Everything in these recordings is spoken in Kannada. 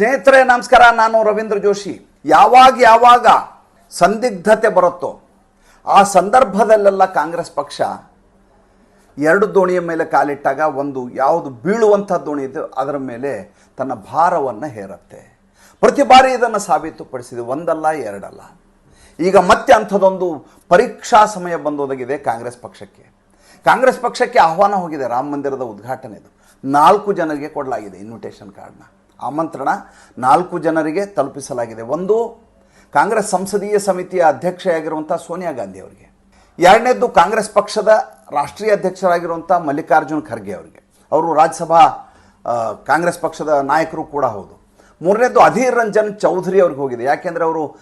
ಸ್ನೇಹಿತರೆ, ನಮಸ್ಕಾರ. ನಾನು ರವೀಂದ್ರ ಜೋಶಿ. ಯಾವಾಗ ಯಾವಾಗ ಸಂದಿಗ್ಧತೆ ಬರುತ್ತೋ, ಆ ಸಂದರ್ಭದಲ್ಲೆಲ್ಲ ಕಾಂಗ್ರೆಸ್ ಪಕ್ಷ ಎರಡು ದೋಣಿಯ ಮೇಲೆ ಕಾಲಿಟ್ಟಾಗ ಒಂದು ಯಾವುದು ಬೀಳುವಂಥ ದೋಣಿ ಇದೆ, ಅದರ ಮೇಲೆ ತನ್ನ ಭಾರವನ್ನು ಹೇರುತ್ತೆ. ಪ್ರತಿ ಬಾರಿ ಇದನ್ನು ಸಾಬೀತುಪಡಿಸಿದೆ, ಒಂದಲ್ಲ, ಎರಡಲ್ಲ. ಈಗ ಮತ್ತೆ ಅಂಥದ್ದೊಂದು ಪರೀಕ್ಷಾ ಸಮಯ ಬಂದೋದಾಗಿದೆ ಕಾಂಗ್ರೆಸ್ ಪಕ್ಷಕ್ಕೆ. ಕಾಂಗ್ರೆಸ್ ಪಕ್ಷಕ್ಕೆ ಆಹ್ವಾನ ಹೋಗಿದೆ, ರಾಮ ಮಂದಿರದ ಉದ್ಘಾಟನೆದು ನಾಲ್ಕು ಜನರಿಗೆ ಕೊಡಲಾಗಿದೆ ಇನ್ವಿಟೇಷನ್ ಕಾರ್ಡ್ನ ಆಮಂತ್ರಣ ನಾಲ್ಕು ಜನರಿಗೆ ತಲುಪಿಸಲಾಗಿದೆ. ಒಂದು, ಕಾಂಗ್ರೆಸ್ ಸಂಸದೀಯ ಸಮಿತಿಯ ಅಧ್ಯಕ್ಷೆಯಾಗಿರುವಂಥ ಸೋನಿಯಾ ಗಾಂಧಿ ಅವರಿಗೆ. ಎರಡನೇದ್ದು, ಕಾಂಗ್ರೆಸ್ ಪಕ್ಷದ ರಾಷ್ಟ್ರೀಯ ಅಧ್ಯಕ್ಷರಾಗಿರುವಂಥ ಮಲ್ಲಿಕಾರ್ಜುನ್ ಖರ್ಗೆ ಅವರಿಗೆ. ಅವರು ರಾಜ್ಯಸಭಾ ಕಾಂಗ್ರೆಸ್ ಪಕ್ಷದ ನಾಯಕರು ಕೂಡ ಹೌದು. ಮೂರನೇದ್ದು, ಅಧೀರ್ ರಂಜನ್ ಚೌಧರಿ ಅವ್ರಿಗೆ ಹೋಗಿದೆ. ಯಾಕೆಂದರೆ ಅವರು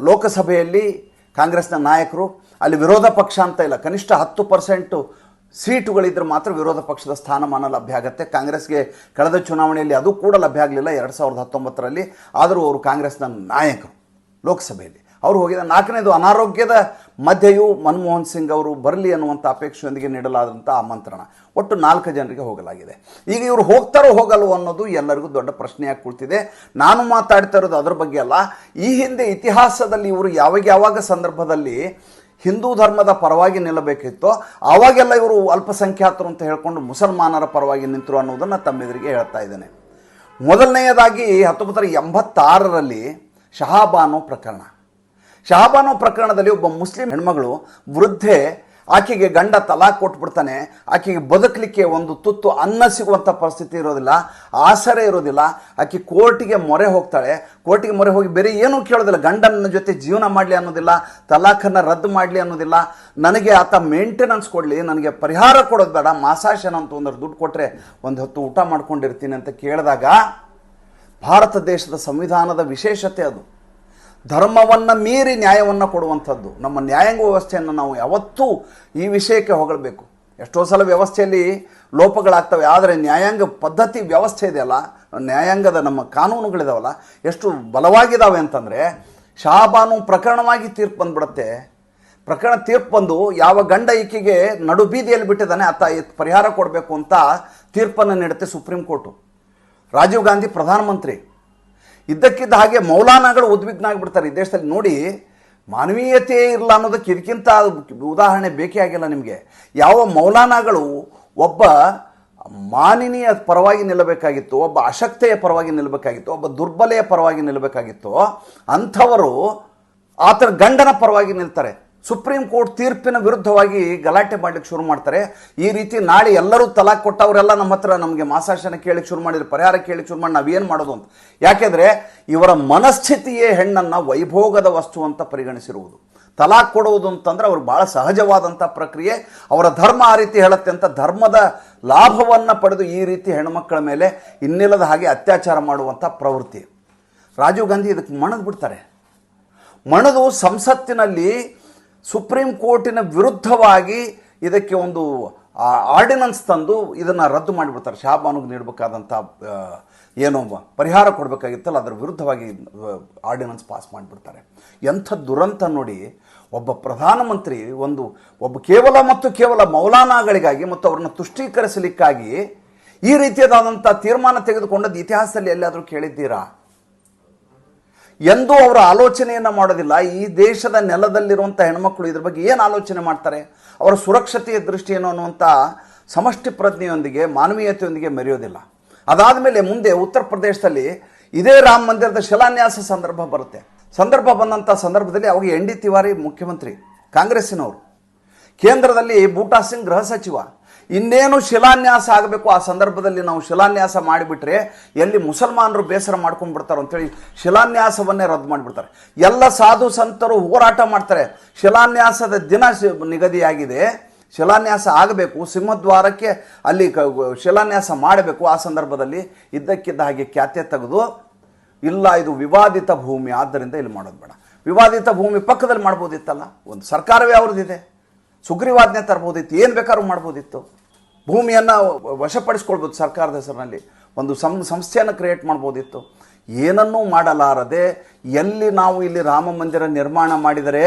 ಲೋಕಸಭೆಯಲ್ಲಿ ಕಾಂಗ್ರೆಸ್ನ ನಾಯಕರು. ಅಲ್ಲಿ ವಿರೋಧ ಪಕ್ಷ ಅಂತ ಇಲ್ಲ. ಕನಿಷ್ಠ ಹತ್ತು ಪರ್ಸೆಂಟು ಸೀಟುಗಳಿದ್ರೆ ಮಾತ್ರ ವಿರೋಧ ಪಕ್ಷದ ಸ್ಥಾನಮಾನ ಲಭ್ಯ ಆಗುತ್ತೆ. ಕಾಂಗ್ರೆಸ್ಗೆ ಕಳೆದ ಚುನಾವಣೆಯಲ್ಲಿ ಅದು ಕೂಡ ಲಭ್ಯ ಆಗಲಿಲ್ಲ ಎರಡು ಸಾವಿರದ ಹತ್ತೊಂಬತ್ತರಲ್ಲಿ. ಆದರೂ ಅವರು ಕಾಂಗ್ರೆಸ್ನ ನಾಯಕರು ಲೋಕಸಭೆಯಲ್ಲಿ. ಅವರು ಹೋಗಿದ ನಾಲ್ಕನೇದು ಅನಾರೋಗ್ಯದ ಮಧ್ಯೆಯೂ ಮನಮೋಹನ್ ಸಿಂಗ್ ಅವರು ಬರಲಿ ಅನ್ನುವಂಥ ಅಪೇಕ್ಷೆಯೊಂದಿಗೆ ನೀಡಲಾದಂಥ ಆಮಂತ್ರಣ ಒಟ್ಟು ನಾಲ್ಕು ಜನರಿಗೆ ಹೋಗಲಾಗಿದೆ. ಈಗ ಇವರು ಹೋಗ್ತಾರೋ ಹೋಗಲ್ವೋ ಅನ್ನೋದು ಎಲ್ಲರಿಗೂ ದೊಡ್ಡ ಪ್ರಶ್ನೆಯಾಗಿ ಕುಳಿತಿದೆ. ನಾನು ಮಾತಾಡ್ತಾ ಇರೋದು ಅದರ ಬಗ್ಗೆ ಅಲ್ಲ. ಈ ಹಿಂದೆ ಇತಿಹಾಸದಲ್ಲಿ ಇವರು ಯಾವಾಗ ಯಾವಾಗ ಸಂದರ್ಭದಲ್ಲಿ ಹಿಂದೂ ಧರ್ಮದ ಪರವಾಗಿ ನಿಲ್ಲಬೇಕಿತ್ತು, ಆವಾಗೆಲ್ಲ ಇವರು ಅಲ್ಪಸಂಖ್ಯಾತರು ಅಂತ ಹೇಳ್ಕೊಂಡು ಮುಸಲ್ಮಾನರ ಪರವಾಗಿ ನಿಂತರು ಅನ್ನೋದನ್ನು ತಮ್ಮೆದುರಿಗೆ ಹೇಳ್ತಾ ಇದ್ದೇನೆ. ಮೊದಲನೆಯದಾಗಿ ಹತ್ತೊಂಬತ್ತರ ಎಂಬತ್ತಾರರಲ್ಲಿ ಶಹಾಬಾನು ಪ್ರಕರಣ. ಶಹಾಬಾನು ಪ್ರಕರಣದಲ್ಲಿ ಒಬ್ಬ ಮುಸ್ಲಿಂ ಹೆಣ್ಮಗಳು ವೃದ್ಧೆ ಆಕೆಗೆ ಗಂಡ ತಲಾಖ್ ಕೊಟ್ಬಿಡ್ತಾನೆ, ಆಕೆಗೆ ಬದುಕಲಿಕ್ಕೆ ಒಂದು ತುತ್ತು ಅನ್ನ ಸಿಗುವಂಥ ಪರಿಸ್ಥಿತಿ ಇರೋದಿಲ್ಲ, ಆಸರೆ ಇರೋದಿಲ್ಲ. ಆಕೆ ಕೋರ್ಟಿಗೆ ಮೊರೆ ಹೋಗ್ತಾಳೆ. ಕೋರ್ಟಿಗೆ ಮೊರೆ ಹೋಗಿ ಬೇರೆ ಏನೂ ಕೇಳೋದಿಲ್ಲ. ಗಂಡನ ಜೊತೆ ಜೀವನ ಮಾಡಲಿ ಅನ್ನೋದಿಲ್ಲ ತಲಾಖನ್ನು ರದ್ದು ಮಾಡಲಿ ಅನ್ನೋದಿಲ್ಲ. ನನಗೆ ಆತ ಮೇಂಟೆನೆನ್ಸ್ ಕೊಡಲಿ, ನನಗೆ ಪರಿಹಾರ ಕೊಡೋದು ಬೇಡ ಮಾಸಾಶನ ಅಂತ ಒಂದರ ದುಡ್ಡು ಕೊಟ್ಟರೆ ಒಂದು ಹೊತ್ತು ಊಟ ಮಾಡ್ಕೊಂಡಿರ್ತೀನಿ ಅಂತ ಕೇಳಿದಾಗ, ಭಾರತ ದೇಶದ ಸಂವಿಧಾನದ ವಿಶೇಷತೆ ಅದು. ಧರ್ಮವನ್ನು ಮೀರಿ ನ್ಯಾಯವನ್ನು ಕೊಡುವಂಥದ್ದು. ನಮ್ಮ ನ್ಯಾಯಾಂಗ ವ್ಯವಸ್ಥೆಯನ್ನು ನಾವು ಯಾವತ್ತೂ ಈ ವಿಷಯಕ್ಕೆ ಹೊಗಳಬೇಕು. ಎಷ್ಟೋ ಸಲ ವ್ಯವಸ್ಥೆಯಲ್ಲಿ ಲೋಪಗಳಾಗ್ತವೆ, ಆದರೆ ನ್ಯಾಯಾಂಗ ಪದ್ಧತಿ ವ್ಯವಸ್ಥೆ ಇದೆಯಲ್ಲ ನ್ಯಾಯಾಂಗದ ನಮ್ಮ ಕಾನೂನುಗಳಿದಾವಲ್ಲ, ಎಷ್ಟು ಬಲವಾಗಿದ್ದಾವೆ ಅಂತಂದರೆ ಶಾಬಾನು ಪ್ರಕರಣವಾಗಿ ತೀರ್ಪು ಬಂದ್ಬಿಡುತ್ತೆ. ಪ್ರಕರಣ ತೀರ್ಪು ಬಂದು ಯಾವ ಗಂಡ ಈಕೆಗೆ ನಡು ಬೀದಿಯಲ್ಲಿ ಬಿಟ್ಟಿದ್ದಾನೆ, ಆತ ಪರಿಹಾರ ಕೊಡಬೇಕು ಅಂತ ತೀರ್ಪನ್ನು ನೀಡುತ್ತೆ ಸುಪ್ರೀಂ ಕೋರ್ಟು. ರಾಜೀವ್ ಗಾಂಧಿ ಪ್ರಧಾನಮಂತ್ರಿ. ಇದ್ದಕ್ಕಿದ್ದ ಹಾಗೆ ಮೌಲಾನಾಗಳು ಉದ್ವಿಗ್ನ ಆಗಿಬಿಡ್ತಾರೆ ಈ ದೇಶದಲ್ಲಿ ನೋಡಿ, ಮಾನವೀಯತೆ ಇರಲ್ಲ ಅನ್ನೋದಕ್ಕೆ ಇದಕ್ಕಿಂತ ಉದಾಹರಣೆ ಬೇಕೇ ಆಗಿಲ್ಲ ನಿಮಗೆ. ಯಾವ ಮೌಲಾನಾಗಳು ಒಬ್ಬ ಮಾನಿನಿಯ ಪರವಾಗಿ ನಿಲ್ಲಬೇಕಾಗಿತ್ತು, ಒಬ್ಬ ಅಶಕ್ತೆಯ ಪರವಾಗಿ ನಿಲ್ಲಬೇಕಾಗಿತ್ತು, ಒಬ್ಬ ದುರ್ಬಲೆಯ ಪರವಾಗಿ ನಿಲ್ಲಬೇಕಾಗಿತ್ತು, ಅಂಥವರು ಆತನ ಗಂಡನ ಪರವಾಗಿ ನಿಲ್ತಾರೆ. ಸುಪ್ರೀಂ ಕೋರ್ಟ್ ತೀರ್ಪಿನ ವಿರುದ್ಧವಾಗಿ ಗಲಾಟೆ ಮಾಡಲಿಕ್ಕೆ ಶುರು ಮಾಡ್ತಾರೆ. ಈ ರೀತಿ ನಾಳೆ ಎಲ್ಲರೂ ತಲಾಕ್ ಕೊಟ್ಟವರೆಲ್ಲ ನಮ್ಮ ಹತ್ರ ನಮಗೆ ಮಾಸಾಶನ ಕೇಳಿಕ್ಕೆ ಶುರು ಮಾಡಿದ್ರು, ಪರಿಹಾರ ಕೇಳಿ ಶುರು ಮಾಡಿ, ನಾವೇನು ಮಾಡೋದು ಅಂತ. ಯಾಕೆಂದರೆ ಇವರ ಮನಸ್ಥಿತಿಯೇ ಹೆಣ್ಣನ್ನು ವೈಭೋಗದ ವಸ್ತು ಅಂತ ಪರಿಗಣಿಸಿರುವುದು. ತಲಾಕ್ ಕೊಡುವುದು ಅಂತಂದ್ರೆ ಅವ್ರು ಭಾಳ ಸಹಜವಾದಂಥ ಪ್ರಕ್ರಿಯೆ. ಅವರ ಧರ್ಮ ಆ ರೀತಿ ಹೇಳುತ್ತೆ ಅಂತ ಧರ್ಮದ ಲಾಭವನ್ನು ಪಡೆದು ಈ ರೀತಿ ಹೆಣ್ಮಕ್ಕಳ ಮೇಲೆ ಇನ್ನಿಲ್ಲದ ಹಾಗೆ ಅತ್ಯಾಚಾರ ಮಾಡುವಂಥ ಪ್ರವೃತ್ತಿ. ರಾಜೀವ್ ಗಾಂಧಿ ಇದಕ್ಕೆ ಮಣದು ಬಿಡ್ತಾರೆ. ಮಣದು ಸಂಸತ್ತಿನಲ್ಲಿ ಸುಪ್ರೀಂ ಕೋರ್ಟಿನ ವಿರುದ್ಧವಾಗಿ ಇದಕ್ಕೆ ಒಂದು ಆರ್ಡಿನೆನ್ಸ್ ತಂದು ಇದನ್ನು ರದ್ದು ಮಾಡಿಬಿಡ್ತಾರೆ. ಶಾಬಾನುಗೆ ನೀಡಬೇಕಾದಂಥ ಏನೋ ಪರಿಹಾರ ಕೊಡಬೇಕಾಗಿತ್ತಲ್ಲ, ಅದರ ವಿರುದ್ಧವಾಗಿ ಆರ್ಡಿನೆನ್ಸ್ ಪಾಸ್ ಮಾಡಿಬಿಡ್ತಾರೆ. ಎಂಥ ದುರಂತ ನೋಡಿ, ಒಬ್ಬ ಪ್ರಧಾನಮಂತ್ರಿ ಒಂದು, ಒಬ್ಬ ಕೇವಲ ಮತ್ತು ಕೇವಲ ಮೌಲಾನಾಗಳಿಗಾಗಿ ಮತ್ತು ಅವ್ರನ್ನ ತುಷ್ಟೀಕರಿಸಲಿಕ್ಕಾಗಿ ಈ ರೀತಿಯಾದಂಥ ತೀರ್ಮಾನ ತೆಗೆದುಕೊಂಡದ್ದು ಇತಿಹಾಸದಲ್ಲಿ ಎಲ್ಲಾದರೂ ಕೇಳಿದ್ದೀರಾ? ಎಂದೂ ಅವರ ಆಲೋಚನೆಯನ್ನು ಮಾಡೋದಿಲ್ಲ. ಈ ದೇಶದ ನೆಲದಲ್ಲಿರುವಂಥ ಹೆಣ್ಮಕ್ಳು ಇದ್ರ ಬಗ್ಗೆ ಏನು ಆಲೋಚನೆ ಮಾಡ್ತಾರೆ? ಅವರ ಸುರಕ್ಷತೆಯ ದೃಷ್ಟಿಯನ್ನು ಅನ್ನುವಂಥ ಸಮಷ್ಟಿ ಪ್ರಜ್ಞೆಯೊಂದಿಗೆ, ಮಾನವೀಯತೆಯೊಂದಿಗೆ ಮೆರೆಯೋದಿಲ್ಲ. ಅದಾದ ಮೇಲೆ ಮುಂದೆ ಉತ್ತರ ಪ್ರದೇಶದಲ್ಲಿ ಇದೇ ರಾಮ ಮಂದಿರದ ಶಿಲಾನ್ಯಾಸ ಸಂದರ್ಭ ಬರುತ್ತೆ. ಸಂದರ್ಭ ಬಂದಂಥ ಸಂದರ್ಭದಲ್ಲಿ ಅವಾಗ ಎನ್ ಡಿ ತಿವಾರಿ ಮುಖ್ಯಮಂತ್ರಿ, ಕಾಂಗ್ರೆಸ್ಸಿನವರು. ಕೇಂದ್ರದಲ್ಲಿ ಬೂಟಾ ಸಿಂಗ್ ಗೃಹ ಸಚಿವ. ಇನ್ನೇನು ಶಿಲಾನ್ಯಾಸ ಆಗಬೇಕು ಆ ಸಂದರ್ಭದಲ್ಲಿ ನಾವು ಶಿಲಾನ್ಯಾಸ ಮಾಡಿಬಿಟ್ರೆ ಎಲ್ಲಿ ಮುಸಲ್ಮಾನರು ಬೇಸರ ಮಾಡ್ಕೊಂಡ್ಬಿಡ್ತಾರೋ ಅಂತೇಳಿ ಶಿಲಾನ್ಯಾಸವನ್ನೇ ರದ್ದು ಮಾಡಿಬಿಡ್ತಾರೆ. ಎಲ್ಲ ಸಾಧು ಸಂತರು ಹೋರಾಟ ಮಾಡ್ತಾರೆ. ಶಿಲಾನ್ಯಾಸದ ದಿನ ನಿಗದಿಯಾಗಿದೆ. ಶಿಲಾನ್ಯಾಸ ಆಗಬೇಕು. ಸಿಂಹದ್ವಾರಕ್ಕೆ ಅಲ್ಲಿ ಶಿಲಾನ್ಯಾಸ ಮಾಡಬೇಕು ಆ ಸಂದರ್ಭದಲ್ಲಿ ಇದ್ದಕ್ಕಿದ್ದ ಹಾಗೆ ಖ್ಯಾತೆ ತೆಗೆದು ಇಲ್ಲ, ಇದು ವಿವಾದಿತ ಭೂಮಿ, ಆದ್ದರಿಂದ ಇಲ್ಲಿ ಮಾಡೋದು ಬೇಡ. ವಿವಾದಿತ ಭೂಮಿ ಪಕ್ಕದಲ್ಲಿ ಮಾಡ್ಬೋದಿತ್ತಲ್ಲ? ಒಂದು ಸರ್ಕಾರವೇ ಅವ್ರದ್ದಿದೆ. ಸುಗ್ರೀವಾಜ್ಞೆ ತರ್ಬೋದಿತ್ತು, ಏನು ಬೇಕಾದ್ರೂ ಮಾಡ್ಬೋದಿತ್ತು. ಭೂಮಿಯನ್ನು ವಶಪಡಿಸ್ಕೊಳ್ಬೋದು ಸರ್ಕಾರದ ಹೆಸರಿನಲ್ಲಿ. ಒಂದು ಸಂ, ಸಂಸ್ಥೆಯನ್ನು ಕ್ರಿಯೇಟ್ ಮಾಡ್ಬೋದಿತ್ತು. ಏನನ್ನೂ ಮಾಡಲಾರದೆ ಎಲ್ಲಿ ನಾವು ಇಲ್ಲಿ ರಾಮ ಮಂದಿರ ನಿರ್ಮಾಣ ಮಾಡಿದರೆ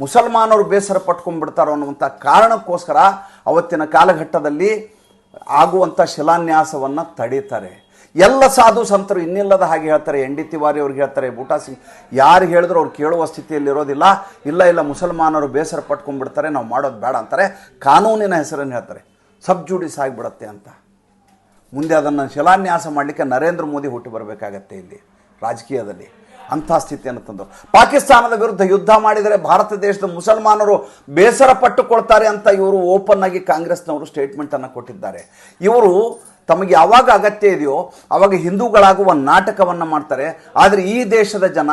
ಮುಸಲ್ಮಾನರು ಬೇಸರ ಪಟ್ಕೊಂಡ್ಬಿಡ್ತಾರೋ ಅನ್ನುವಂಥ ಕಾರಣಕ್ಕೋಸ್ಕರ ಅವತ್ತಿನ ಕಾಲಘಟ್ಟದಲ್ಲಿ ಆಗುವಂಥ ಶಿಲಾನ್ಯಾಸವನ್ನು ತಡೀತಾರೆ. ಎಲ್ಲ ಸಾಧು ಸಂತರು ಇನ್ನಿಲ್ಲದ ಹಾಗೆ ಹೇಳ್ತಾರೆ ಎನ್ ಡಿ ತಿವಾರಿ ಅವ್ರಿಗೆ ಹೇಳ್ತಾರೆ, ಬೂಟಾ ಸಿಂಗ್, ಯಾರು ಹೇಳಿದ್ರು ಅವ್ರು ಕೇಳುವ ಸ್ಥಿತಿಯಲ್ಲಿ ಇರೋದಿಲ್ಲ. ಇಲ್ಲ ಇಲ್ಲ, ಮುಸಲ್ಮಾನರು ಬೇಸರ ಪಟ್ಕೊಂಡ್ಬಿಡ್ತಾರೆ, ನಾವು ಮಾಡೋದು ಬೇಡ ಅಂತಾರೆ. ಕಾನೂನಿನ ಹೆಸರನ್ನು ಹೇಳ್ತಾರೆ, ಸಬ್ ಜೂಡಿಸ್ ಆಗಿಬಿಡತ್ತೆ ಅಂತ. ಮುಂದೆ ಅದನ್ನು ಶಿಲಾನ್ಯಾಸ ಮಾಡಲಿಕ್ಕೆ ನರೇಂದ್ರ ಮೋದಿ ಹುಟ್ಟು ಬರಬೇಕಾಗತ್ತೆ ಇಲ್ಲಿ, ರಾಜಕೀಯದಲ್ಲಿ. ಅಂಥ ಸ್ಥಿತಿಯನ್ನು ತಂದು ಪಾಕಿಸ್ತಾನದ ವಿರುದ್ಧ ಯುದ್ಧ ಮಾಡಿದರೆ ಭಾರತ ದೇಶದ ಮುಸಲ್ಮಾನರು ಬೇಸರ ಪಟ್ಟುಕೊಳ್ತಾರೆ ಅಂತ ಇವರು ಓಪನ್ ಆಗಿ ಕಾಂಗ್ರೆಸ್ನವರು ಸ್ಟೇಟ್ಮೆಂಟನ್ನು ಕೊಟ್ಟಿದ್ದಾರೆ. ಇವರು ತಮಗೆ ಯಾವಾಗ ಅಗತ್ಯ ಇದೆಯೋ ಅವಾಗ ಹಿಂದೂಗಳಾಗುವ ನಾಟಕವನ್ನು ಮಾಡ್ತಾರೆ. ಆದರೆ ಈ ದೇಶದ ಜನ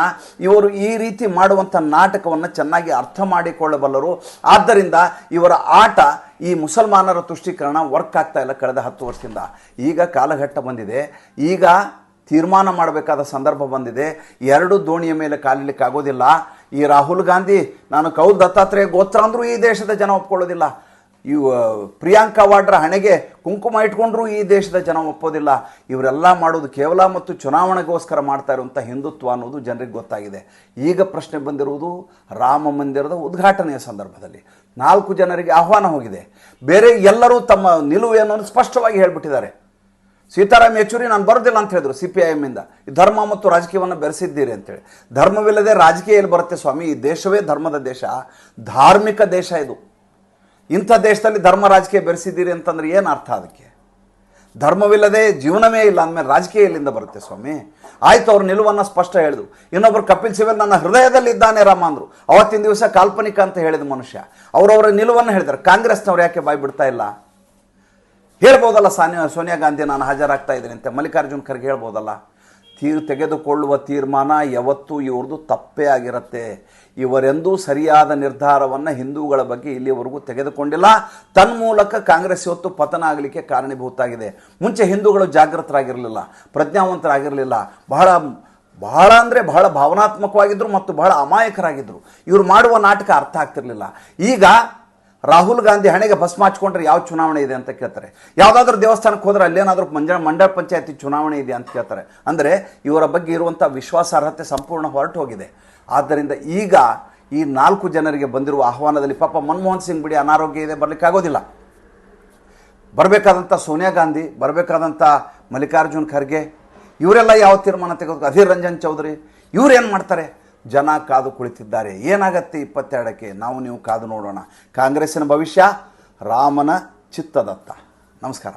ಇವರು ಈ ರೀತಿ ಮಾಡುವಂಥ ನಾಟಕವನ್ನು ಚೆನ್ನಾಗಿ ಅರ್ಥ ಮಾಡಿಕೊಳ್ಳಬಲ್ಲರು. ಆದ್ದರಿಂದ ಇವರ ಆಟ ಈ ಮುಸಲ್ಮಾನರ ತುಷ್ಟೀಕರಣ ವರ್ಕ್ ಆಗ್ತಾ ಇಲ್ಲ ಕಳೆದ ಹತ್ತು ವರ್ಷದಿಂದ. ಈಗ ಕಾಲಘಟ್ಟ ಬಂದಿದೆ. ಈಗ ತೀರ್ಮಾನ ಮಾಡಬೇಕಾದ ಸಂದರ್ಭ ಬಂದಿದೆ. ಎರಡು ದೋಣಿಯ ಮೇಲೆ ಕಾಲಿಲಿಕ್ಕೆ ಆಗೋದಿಲ್ಲ. ಈ ರಾಹುಲ್ ಗಾಂಧಿ, ನಾನು ಕೌಲ್ ದತ್ತಾತ್ರೇಯ ಗೋತ್ರ ಅಂದರೂ ಈ ದೇಶದ ಜನ ಒಪ್ಕೊಳ್ಳೋದಿಲ್ಲ. ಇವು ಪ್ರಿಯಾಂಕಾ ವಾಡ್ರ ಹಣೆಗೆ ಕುಂಕುಮ ಇಟ್ಕೊಂಡ್ರೂ ಈ ದೇಶದ ಜನ ಒಪ್ಪೋದಿಲ್ಲ. ಇವರೆಲ್ಲ ಮಾಡೋದು ಕೇವಲ ಮತ್ತು ಚುನಾವಣೆಗೋಸ್ಕರ ಮಾಡ್ತಾ ಇರುವಂಥ ಹಿಂದುತ್ವ ಅನ್ನೋದು ಜನರಿಗೆ ಗೊತ್ತಾಗಿದೆ. ಈಗ ಪ್ರಶ್ನೆ ಬಂದಿರುವುದು ರಾಮ ಮಂದಿರದ ಉದ್ಘಾಟನೆಯ ಸಂದರ್ಭದಲ್ಲಿ. ನಾಲ್ಕು ಜನರಿಗೆ ಆಹ್ವಾನ ಹೋಗಿದೆ. ಬೇರೆ ಎಲ್ಲರೂ ತಮ್ಮ ನಿಲುವು ಅನ್ನೋದು ಸ್ಪಷ್ಟವಾಗಿ ಹೇಳಿಬಿಟ್ಟಿದ್ದಾರೆ. ಸೀತಾರಾಮ್ ಯೆಚೂರಿ, ನಾನು ಬರೋದಿಲ್ಲ ಅಂತ ಹೇಳಿದ್ರು ಸಿ ಪಿ ಐ ಎಮ್ಮಿಂದ ಧರ್ಮ ಮತ್ತು ರಾಜಕೀಯವನ್ನು ಬೆರೆಸಿದ್ದೀರಿ ಅಂತೇಳಿ ಧರ್ಮವಿಲ್ಲದೆ ರಾಜಕೀಯ ಎಲ್ಲಿ ಬರುತ್ತೆ ಸ್ವಾಮಿ? ಈ ದೇಶವೇ ಧರ್ಮದ ದೇಶ. ಧಾರ್ಮಿಕ ದೇಶ ಇದು. ಇಂಥ ದೇಶದಲ್ಲಿ ಧರ್ಮ ರಾಜಕೀಯ ಬೆರೆಸಿದ್ದೀರಿ ಅಂತಂದ್ರೆ ಏನು ಅರ್ಥ ಅದಕ್ಕೆ? ಧರ್ಮವಿಲ್ಲದೆ ಜೀವನವೇ ಇಲ್ಲ, ಅಂದಮೇಲೆ ರಾಜಕೀಯ ಇಲ್ಲಿಂದ ಬರುತ್ತೆ ಸ್ವಾಮಿ? ಆಯ್ತು, ಅವ್ರ ನಿಲುವನ್ನು ಸ್ಪಷ್ಟ ಹೇಳಿದ್ರು ಇನ್ನೊಬ್ಬರು ಕಪಿಲ್ ಸಿಬಲ್ ನನ್ನ ಹೃದಯದಲ್ಲಿ ಇದ್ದಾನೆ ರಾಮ ಅಂದರು. ಅವತ್ತಿನ ದಿವಸ ಕಾಲ್ಪನಿಕ ಅಂತ ಹೇಳಿದ ಮನುಷ್ಯ. ಅವರವರ ನಿಲುವನ್ನು ಹೇಳಿದ್ದಾರೆ ಕಾಂಗ್ರೆಸ್ನವ್ರು ಯಾಕೆ ಬಾಯಿ ಬಿಡ್ತಾ ಇಲ್ಲ? ಹೇಳ್ಬೋದಲ್ಲ ಸಾನಿಯಾ ಸೋನಿಯಾ ಗಾಂಧಿ ನಾನು ಹಾಜರಾಗ್ತಾ ಇದ್ದೀನಿ ಅಂತ ಮಲ್ಲಿಕಾರ್ಜುನ್ ಖರ್ಗೆ ಹೇಳ್ಬೋದಲ್ಲ? ತೀರ್ ತೆಗೆದುಕೊಳ್ಳುವ ತೀರ್ಮಾನ ಯಾವತ್ತೂ ಇವ್ರದ್ದು ತಪ್ಪೇ ಆಗಿರುತ್ತೆ. ಇವರೆಂದೂ ಸರಿಯಾದ ನಿರ್ಧಾರವನ್ನು ಹಿಂದೂಗಳ ಬಗ್ಗೆ ಇಲ್ಲಿವರೆಗೂ ತೆಗೆದುಕೊಂಡಿಲ್ಲ. ತನ್ಮೂಲಕ ಕಾಂಗ್ರೆಸ್ ಇವತ್ತು ಪತನ ಆಗಲಿಕ್ಕೆ ಕಾರಣೀಭೂತಾಗಿದೆ. ಮುಂಚೆ ಹಿಂದೂಗಳು ಜಾಗೃತರಾಗಿರಲಿಲ್ಲ, ಪ್ರಜ್ಞಾವಂತರಾಗಿರಲಿಲ್ಲ. ಬಹಳ ಬಹಳ ಅಂದರೆ ಬಹಳ ಭಾವನಾತ್ಮಕವಾಗಿದ್ದರು ಮತ್ತು ಬಹಳ ಅಮಾಯಕರಾಗಿದ್ದರು ಇವರು ಮಾಡುವ ನಾಟಕ ಅರ್ಥ ಆಗ್ತಿರಲಿಲ್ಲ. ಈಗ ರಾಹುಲ್ ಗಾಂಧಿ ಹಣೆಗೆ ಬಸ್ ಹಚ್ಕೊಂಡ್ರೆ ಯಾವ ಚುನಾವಣೆ ಇದೆ ಅಂತ ಕೇಳ್ತಾರೆ. ಯಾವುದಾದ್ರೂ ದೇವಸ್ಥಾನಕ್ಕೆ ಹೋದ್ರೆ ಅಲ್ಲೇನಾದರೂ ಮಂಜ, ಮಂಡಳ ಪಂಚಾಯತಿ ಚುನಾವಣೆ ಇದೆ ಅಂತ ಕೇಳ್ತಾರೆ. ಅಂದರೆ ಇವರ ಬಗ್ಗೆ ಇರುವಂಥ ವಿಶ್ವಾಸಾರ್ಹತೆ ಸಂಪೂರ್ಣ ಹೊರಟು ಹೋಗಿದೆ. ಆದ್ದರಿಂದ ಈಗ ಈ ನಾಲ್ಕು ಜನರಿಗೆ ಬಂದಿರುವ ಆಹ್ವಾನದಲ್ಲಿ ಪಾಪ ಮನಮೋಹನ್ ಸಿಂಗ್ ಬಿಡಿ ಅನಾರೋಗ್ಯ ಇದೆ, ಬರಲಿಕ್ಕೆ ಆಗೋದಿಲ್ಲ. ಬರಬೇಕಾದಂಥ ಸೋನಿಯಾ ಗಾಂಧಿ ಬರಬೇಕಾದಂಥ ಮಲ್ಲಿಕಾರ್ಜುನ್ ಖರ್ಗೆ, ಇವರೆಲ್ಲ ಯಾವ ತೀರ್ಮಾನ ತೆಗೆದು ಅಧೀರ್ ರಂಜನ್ ಚೌಧರಿ, ಇವ್ರು ಮಾಡ್ತಾರೆ? ಜನ ಕಾದು ಕುಳಿತಿದ್ದಾರೆ. ಏನಾಗತ್ತೆ ಇಪ್ಪತ್ತೆರಡಕ್ಕೆ? ನಾವು ನೀವು ಕಾದು ನೋಡೋಣ. ಕಾಂಗ್ರೆಸ್ಸಿನ ಭವಿಷ್ಯ ರಾಮನ ಚಿತ್ತದತ್ತ. ನಮಸ್ಕಾರ.